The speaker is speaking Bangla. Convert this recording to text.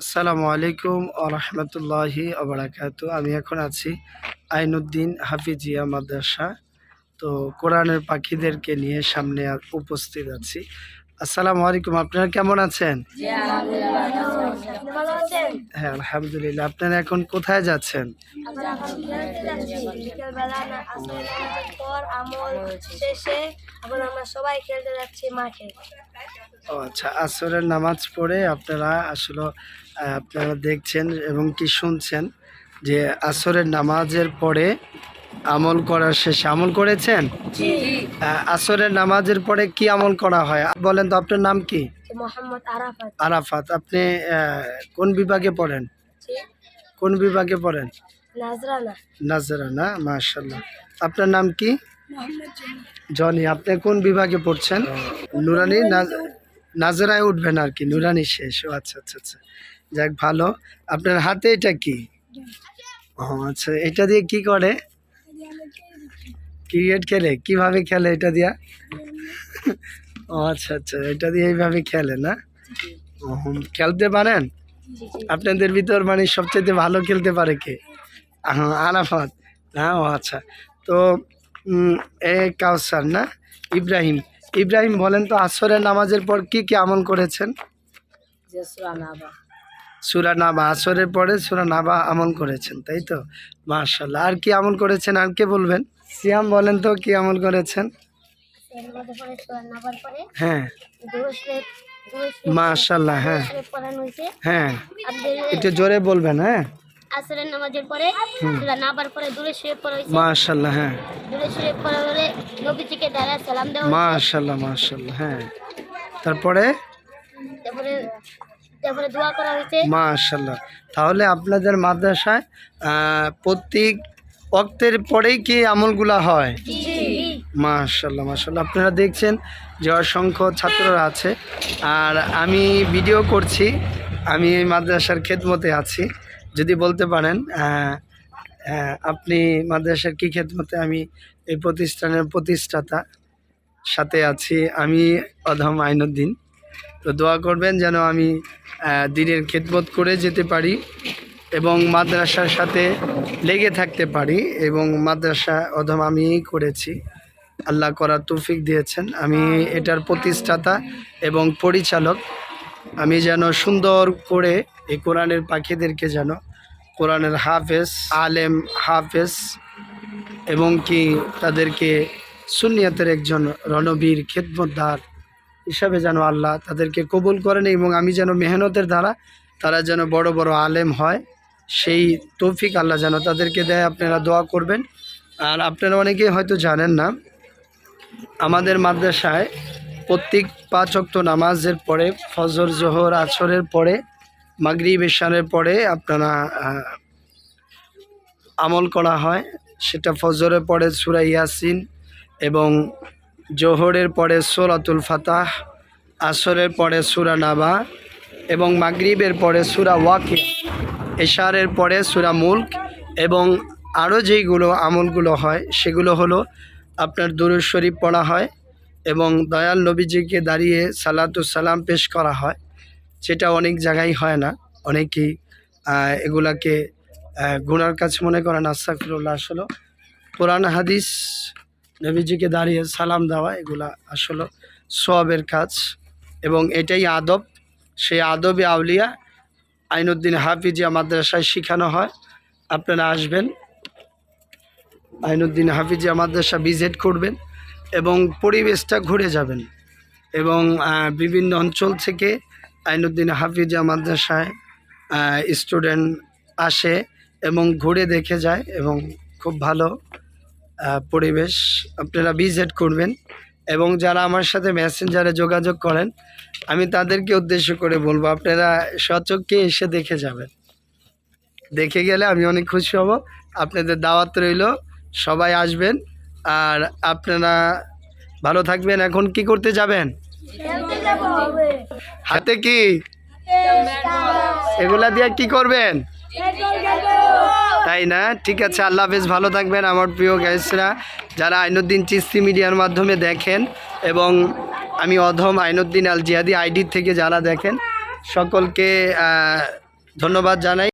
আসসালামু আলাইকুম আরহামতুল্লাহি রহমতুল্লাহি আবরাকাত আমি এখন আছি আইনুদ্দিন হাফিজিয়া মাদ্রাসা। তো কোরআনের পাখিদেরকে নিয়ে সামনে উপস্থিত আছি। আসসালামু আলাইকুম আপনারা কেমন আছেন? হ্যাঁ আলহামদুলিল্লাহ। আপনারা এখন কোথায় যাচ্ছেন? ও আচ্ছা আসরের নামাজ পড়ে আপনারা আসলে আপনারা দেখছেন এবং কি শুনছেন যে আসরের নামাজের পরে আমল করার শেষে আমল করেছেন? আসরের নামাজের পরে কি আমল করা হয়? বলেন তো আপনার নাম কি? আরাফাত। আপনি কোন বিভাগে পড়েন? কোন বিভাগে পড়েন? নাজরানা। মাশাল্লাহ আপনার নাম কি? জনি। আপনি কোন বিভাগে পড়ছেন? নুরানি নাজ- নাজরায় উঠবেন আর কি নুরানি শেষ। ও আচ্ছা আচ্ছা আচ্ছা। যাক ভালো। আপনার হাতে এটা কি? ও আচ্ছা এটা দিয়ে কি করে? ক্রিকেট খেলে? কীভাবে খেলে এটা দিয়া? ও আচ্ছা আচ্ছা এটা দিয়ে এইভাবে খেলে না? ও, খেলতে পারেন? আপনাদের ভিতর মানে সবচেয়ে ভালো খেলতে পারে কে? আহ, আরাফাত। হ্যাঁ ও আচ্ছা। তো এ কাউসার না? ইব্রাহিম। ইব্রাহিম বলেন তো আসরের নামাজের পর কি কি আমল করেছেন? সুরা নাবা আসরের পরে সুরা নাবা আমল করেছেন তাই তো? মার্শাল্লাহ আর কি আমল করেছেন আর কে বলবেন? সিয়াম বলেন তো কি আমল করেছেন? হ্যাঁ। মার্শাল্লাহ হ্যাঁ। হ্যাঁ। একটু জোরে বলবেন হ্যাঁ। আসরের নামাজের পরে সূরা নামার পরে দুরুশরে পড়া হয়েছে। মার্শাল্লাহ হ্যাঁ। পড়া হলে নবীজিকে সালাম দেওয়া হ্যাঁ। তারপরে? তারপরে তারপরে দোয়া করা হয়েছে। মাশাল্লাহ তাহলে আপনাদের মাদ্রাসায় প্রত্যেক অক্তের পরেই কি আমলগুলা হয়? মাশাল্লাহ মাশাল্লাহ আপনারা দেখছেন যে অসংখ্য ছাত্ররা আছে। আর আমি ভিডিও করছি আমি এই মাদ্রাসার খেদমতে আছি। যদি বলতে পারেন আপনি মাদ্রাসার কি খেদমতে? আমি এই প্রতিষ্ঠানের প্রতিষ্ঠাতা সাথে আছি আমি অধম আইনুদ্দিন তো দোয়া করবেন যেন আমি দিনের খেদমত করে যেতে পারি এবং মাদ্রাসার সাথে লেগে থাকতে পারি এবং মাদ্রাসা অধম আমিই করেছি। আল্লাহ করার তৌফিক দিয়েছেন। আমি এটার প্রতিষ্ঠাতা এবং পরিচালক। আমি যেন সুন্দর করে এই কোরআনের পাখিদেরকে যেন, কোরআনের হাফেজ, আলেম, হাফেজ এবং কি তাদেরকে সুনিয়তের একজন রণবীর খেদমতদার হিসাবে যেন আল্লাহ তাদেরকে কবুল করেন এবং আমি যেন মেহনতের দ্বারা তারা যেন বড় বড় আলেম হয়, সেই তৌফিক আল্লাহ যেন তাদেরকে দেয়। আপনারা দোয়া করবেন। আর আপনারা অনেকেই হয়তো জানেন না, আমাদের মাদ্রাসায় প্রত্যেক পাঁচ অক্ত নামাজের পরে, ফজর, জোহর আছরের পরে মাগরি ইশানের পরে আপনারা আমল করা হয়। সেটা ফজরের পরে সুরা ইয়াসিন এবং জোহরের পরে সোরাতুল ফাতাহ, আসরের পরে সুরা নাবা এবং মাগরিবের পরে সুরা ওয়াকি এশারের পরে সুরা মুল্ক এবং আরও যেইগুলো আমলগুলো হয় সেগুলো হলো আপনার দুরুদ শরীফ পড়া হয় এবং দয়াল নবীজিকে দাঁড়িয়ে সালাতু সালাম পেশ করা হয়। যেটা অনেক জায়গায় হয় না, অনেকেই এগুলাকে গুনার কাছে মনে করেন আস্তাফিরুল্লাহ আসলে। কোরআন, হাদিস নবীজিকে দাঁড়িয়ে সালাম দেওয়া, এগুলা আসলে সবের কাজ। এবং এটাই আদব। সেই আদবে আউলিয়া আইনুদ্দিন হাফিজিয়া মাদ্রাসায় শেখানো হয়। আপনারা আসবেন। আইনুদ্দিন হাফিজিয়া মাদ্রাসা ভিজিট করবেন এবং পরিবেশটা ঘুরে যাবেন। এবং বিভিন্ন অঞ্চল থেকে আইনুদ্দিন হাফিজিয়া মাদ্রাসায় স্টুডেন্ট আসে এবং ঘুরে দেখে যায় এবং খুব ভালো পরিবেশ আপনারা ভিজিট করবেন এবং যারা আমার সাথে মেসেঞ্জারে যোগাযোগ করেন আমি তাদেরকে উদ্দেশ্য করে বলব আপনারা সচক্ষে এসে দেখে যাবেন। দেখে গেলে আমি অনেক খুশি হব। আপনাদের দাওয়াত রইল সবাই আসবেন আর আপনারা ভালো থাকবেন। এখন কি করতে যাবেন? হাতে কি? এগুলা দিয়ে কি করবেন? তাই না? ঠিক আছে, আল্লাহ বেশ ভালো থাকবেন আমার প্রিয় গ্যাসরা যারা আইনুদ্দিন চিস্তি মিডিয়ার মাধ্যমে দেখেন এবং আমি অধম আইনুদ্দিন আল জিয়াদি আইডি থেকে যারা দেখেন, সকলকে ধন্যবাদ জানাই।